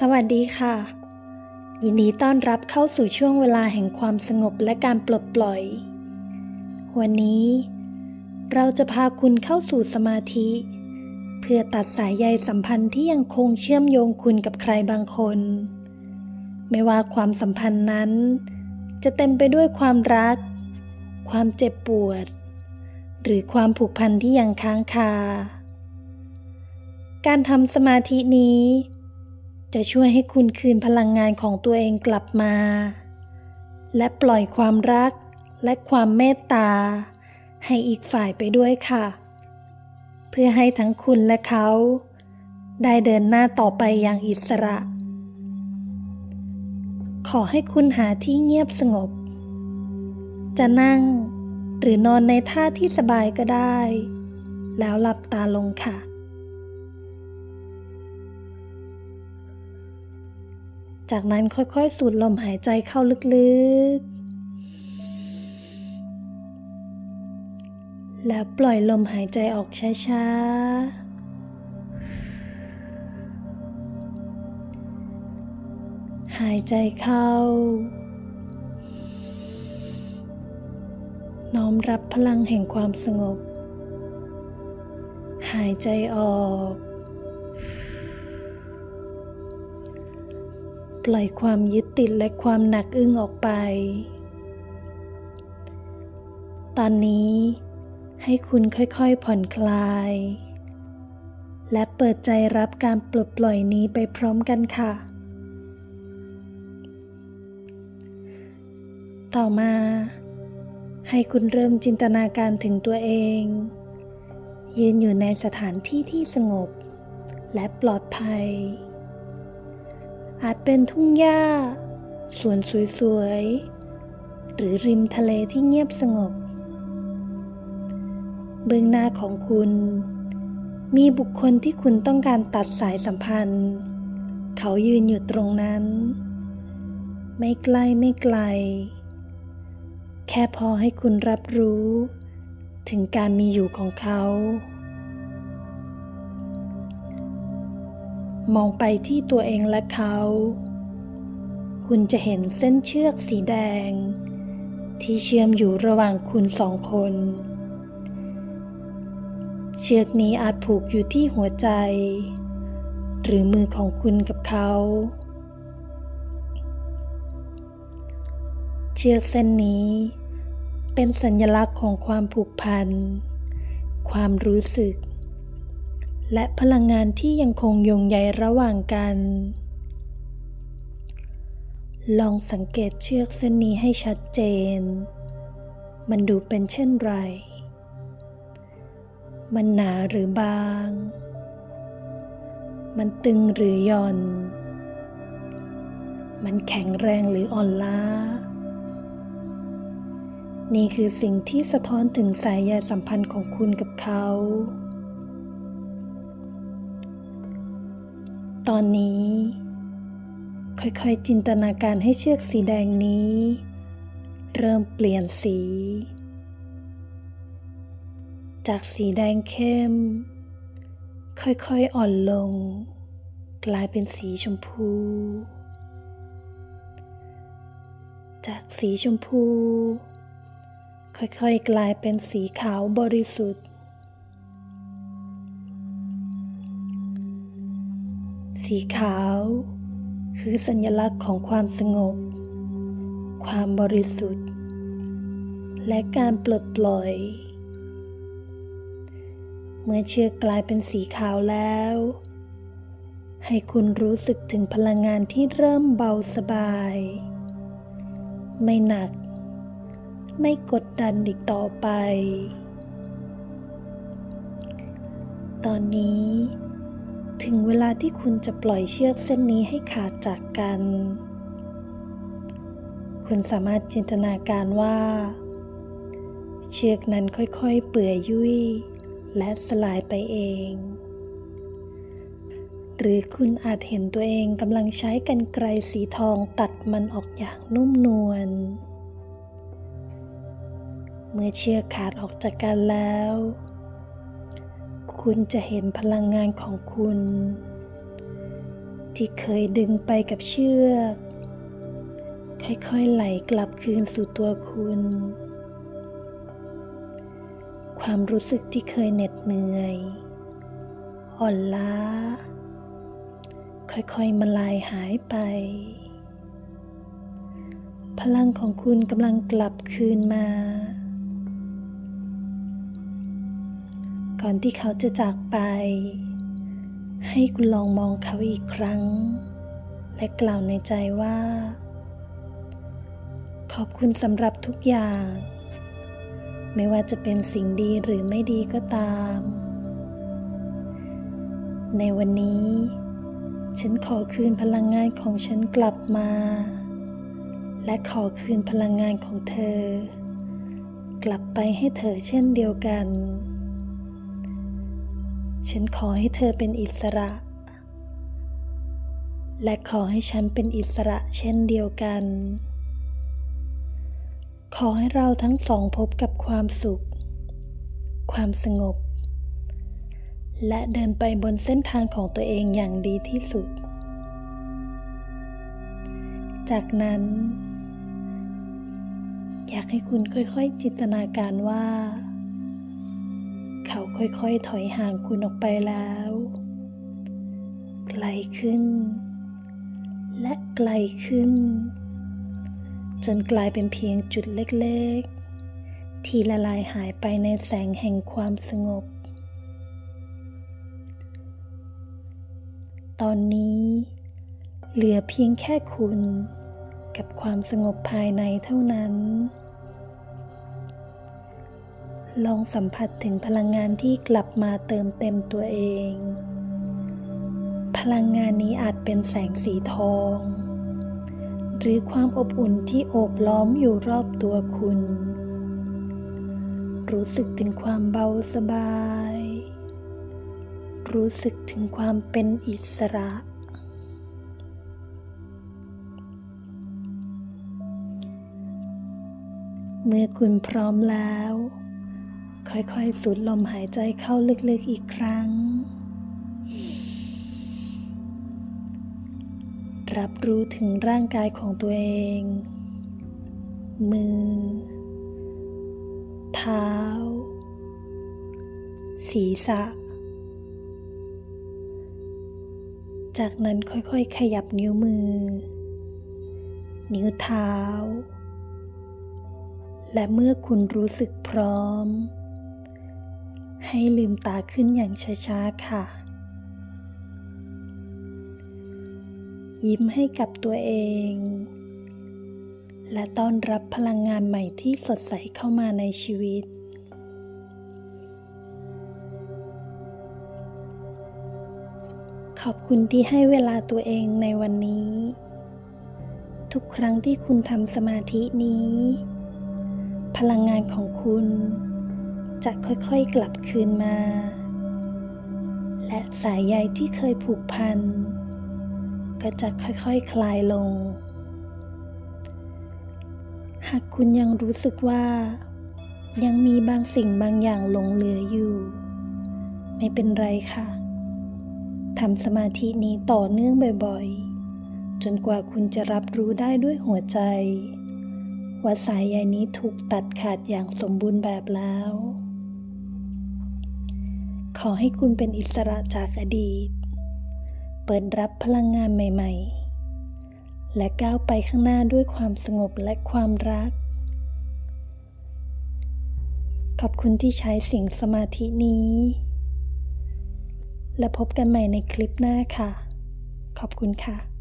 สวัสดีค่ะ ยินดีต้อนรับเข้าสู่ช่วงเวลาแห่งความสงบและการปลดปล่อย วันนี้ เราจะพาคุณเข้าสู่สมาธิ เพื่อตัดสายใยสัมพันธ์ที่ยังคงเชื่อมโยงคุณกับใครบางคน ไม่ว่าความสัมพันธ์นั้น จะเต็มไปด้วยความรัก ความเจ็บปวด หรือความผูกพันที่ยังค้างคา การทำสมาธินี้ จะช่วยให้คุณคืนพลังงานของตัวเองกลับมา และปล่อยความรักและความเมตตา ให้อีกฝ่ายไปด้วยค่ะ เพื่อให้ทั้งคุณและเขา ได้เดินหน้าต่อไปอย่างอิสระ ขอให้คุณหาที่เงียบสงบ จะนั่งหรือนอนในท่าที่สบายก็ได้ แล้วหลับตาลงค่ะ จากนั้นค่อยๆ สูดลมหายใจเข้าลึกๆ แล้วปล่อยลมหายใจออกช้าๆหายใจเข้า น้อมรับพลังแห่งความสงบ หายใจออก ปล่อยความยึดติดและความหนักอึ้งออกไป ตอนนี้ให้คุณค่อยๆผ่อนคลาย และเปิดใจรับการปลดปล่อยนี้ไปพร้อมกันค่ะ ต่อมา ให้คุณเริ่มจินตนาการถึงตัวเอง ยืนอยู่ในสถานที่ที่สงบ และปลอดภัย อาจเป็นทุ่งหญ้า สวนสวยๆ หรือริมทะเลที่เงียบสงบ เบื้องหน้าของคุณ มีบุคคลที่คุณต้องการตัดสายสัมพันธ์ เขายืนอยู่ตรงนั้น ไม่ใกล้ไม่ไกล แค่พอให้คุณรับรู้ ถึงการมีอยู่ของเขา มองไปที่ตัวเองและเขา คุณจะเห็นเส้นเชือกสีแดง ที่เชื่อมอยู่ระหว่างคุณสองคน เชือกนี้อาจผูกอยู่ที่หัวใจ หรือมือของคุณกับเขา เชือกเส้นนี้ เป็นสัญลักษณ์ของความผูกพัน ความรู้สึก และพลังงานที่ยังคงโยงใยระหว่างกัน ลองสังเกตเชือกเส้นนี้ให้ชัดเจน มันดูเป็นเช่นไร มันหนาหรือบาง มันตึงหรือหย่อน มันแข็งแรงหรืออ่อนล้า นี่คือสิ่งที่สะท้อนถึงสายใยสัมพันธ์ของคุณกับเขา ตอนนี้ ค่อยๆจินตนาการให้เชือกสีแดงนี้ เริ่มเปลี่ยนสี จากสีแดงเข้ม ค่อยๆอ่อนลง กลายเป็นสีชมพู จากสีชมพู ค่อยๆกลายเป็นสีขาวบริสุทธิ์ สีขาว คือสัญลักษณ์ของความสงบ ความบริสุทธิ์ และการปลดปล่อย เมื่อเชือกกลายเป็นสีขาวแล้ว ให้คุณรู้สึกถึงพลังงานที่เริ่มเบาสบาย ไม่หนัก ไม่กดดันอีกต่อไป ตอนนี้ ถึงเวลาที่คุณจะปล่อยเชือกเส้นนี้ให้ขาดจากกัน คุณสามารถจินตนาการว่า เชือกนั้นค่อยๆ เปื่อยยุ่ย และสลายไปเอง หรือคุณอาจเห็นตัวเองกำลังใช้กรรไกรสีทองตัดมันออกอย่างนุ่มนวล เมื่อเชือกขาดออกจากกันแล้ว คุณจะเห็นพลังงานของคุณ ที่เคยดึงไปกับเชือก ค่อยๆไหลกลับคืนสู่ตัวคุณ ความรู้สึกที่เคยเหน็ดเหนื่อย อ่อนล้า ค่อยๆมาลายหายไป พลังของคุณกำลังกลับคืนมา ก่อนที่เขาจะจากไป ให้คุณลองมองเขาอีกครั้ง และกล่าวในใจว่า ขอบคุณสำหรับทุกอย่าง ไม่ว่าจะเป็นสิ่งดีหรือไม่ดีก็ตาม ในวันนี้ ฉันขอคืนพลังงานของฉันกลับมา และขอคืนพลังงานของเธอกลับไปให้เธอเช่นเดียวกัน ฉันขอให้เธอเป็นอิสระ และขอให้ฉันเป็นอิสระเช่นเดียวกัน ขอให้เราทั้งสองพบกับความสุข ความสงบ และเดินไปบนเส้นทางของตัวเองอย่างดีที่สุด จากนั้น อยากให้คุณค่อยๆจินตนาการว่า เขาค่อยๆถอยห่างคุณออกไปแล้ว ไกลขึ้น และไกลขึ้น จนกลายเป็นเพียงจุดเล็กๆ ที่ละลายหายไปในแสงแห่งความสงบ ตอนนี้ เหลือเพียงแค่คุณกับความสงบภายในเท่านั้น ลองสัมผัสถึงพลังงานที่กลับมาเติมเต็มตัวเอง พลังงานนี้อาจเป็นแสงสีทอง หรือความอบอุ่นที่โอบล้อมอยู่รอบตัวคุณ รู้สึกถึงความเบาสบาย รู้สึกถึงความเป็นอิสระเมื่อคุณพร้อมแล้ว ค่อยๆ สูดลมหายใจเข้าลึกๆอีกครั้ง รับรู้ถึงร่างกายของตัวเอง มือ เท้า ศีรษะ จากนั้นค่อยๆ ขยับนิ้วมือ นิ้วเท้าและเมื่อคุณรู้สึกพร้อม ให้ลืมตาขึ้นอย่างช้าๆค่ะ ยิ้มให้กับตัวเอง และต้อนรับพลังงานใหม่ที่สดใสเข้ามาในชีวิตขอบคุณที่ให้เวลาตัวเองในวันนี้ ทุกครั้งที่คุณทำสมาธินี้ พลังงานของคุณ จะค่อยๆกลับคืนมา และสายใยที่เคยผูกพัน ก็จะค่อยๆคคลายลง หากคุณยังรู้สึกว่า ยังมีบางสิ่งบางอย่างหลงเหลืออยู่ ไม่เป็นไรค่ะทำสมาธินี้ต่อเนื่องบ่อยๆ จนกว่าคุณจะรับรู้ได้ด้วยหัวใจว่าสายใยนี้ถูกตัดขาดอย่างสมบูรณ์แบบแล้ว ขอให้คุณเป็นอิสระจากอดีต เปิดรับพลังงานใหม่ ๆ และก้าวไปข้างหน้าด้วยความสงบและความรัก ขอบคุณที่ใช้เสียงสมาธินี้ และพบกันใหม่ในคลิปหน้าค่ะ ขอบคุณค่ะ